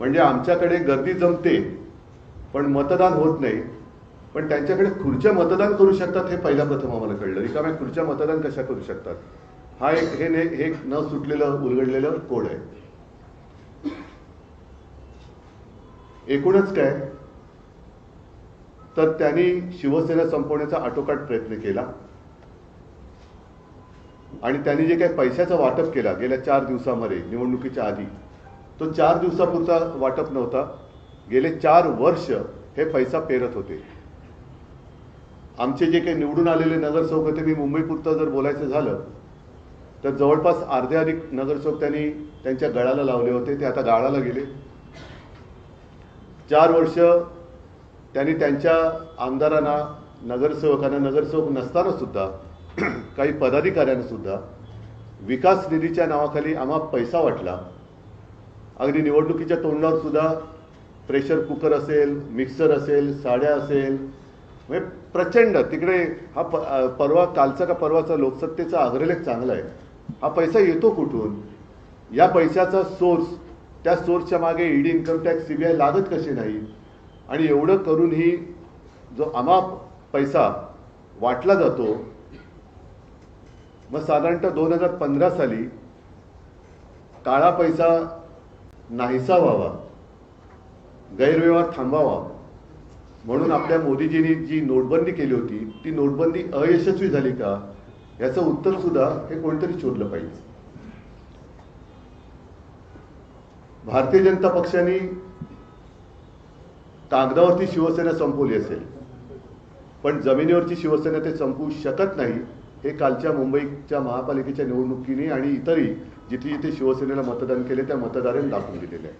म्हणजे आमच्याकडे गर्दी जमते पण मतदान होत नाही. पण त्यांच्याकडे खुर्च्या मतदान करू शकतात हे पहिल्या प्रथम आम्हाला कळलं. रिकाम्या खुर्च्या मतदान कशा करू शकतात? हा एक हे ने एक न सुटलेलं उलगडलेलं कोड आहे. एकूणच काय? तर त्यांनी शिवसेना संपवण्याचा आटोकाट प्रयत्न केला. आणि त्यांनी जे काही पैशाचं वाटप केला गेल्या चार दिवसामध्ये निवडणुकीच्या आधी तो चार दिवसापुरता वाटप नव्हता. गेले चार वर्ष हे पैसा पेरत होते. आमचे जे काही निवडून आलेले नगरसेवक होते मी मुंबईपुरतं जर बोलायचं झालं तर जवळपास अर्धे अधिक नगरसेवक त्यांनी त्यांच्या गळाला लावले होते ते आता गाळाला गेले. चार वर्ष त्यांनी त्यांच्या आमदारांना नगरसेवकांना नगरसेवक नसताना सुद्धा काही पदाधिकाऱ्यांना सुद्धा विकास निधीच्या नावाखाली आम्हा पैसा वाटला. अगदी निवडणुकीच्या तोंडावर सुद्धा प्रेशर कुकर असेल मिक्सर असेल साड्या असेल म्हणजे प्रचंड. तिकडे हा प परवा कालचा का परवाचा लोकसत्तेचा अग्रलेख चांगला आहे. हा पैसा येतो कुठून? या पैशाचा सोर्स त्या सोर्सच्या मागे ईडी इन्कम टॅक्स सीबीआय लागत कसे नाही? आणि एवढं करूनही जो अमाप पैसा वाटला जातो मग साधारणतः दोन हजार पंधरा साली काळा पैसा नाहीसा व्हावा. गैरव्यवहार थांबावा. म्हणून आपल्या मोदीजींनी जी नोटबंदी केली होती ती नोटबंदी अयशस्वी झाली का? याचं उत्तर सुद्धा हे कोणतरी शोधलं पाहिजे. भारतीय जनता पक्षाने कागदावरती शिवसेना संपवली असेल पण जमिनीवरची शिवसेना ते संपवू शकत नाही. हे कालच्या मुंबईच्या महापालिकेच्या निवडणुकीने आणि इतरही जिथे जिथे शिवसेनेला मतदान केले त्या मतदारांनी दाखवून दिलेले आहे.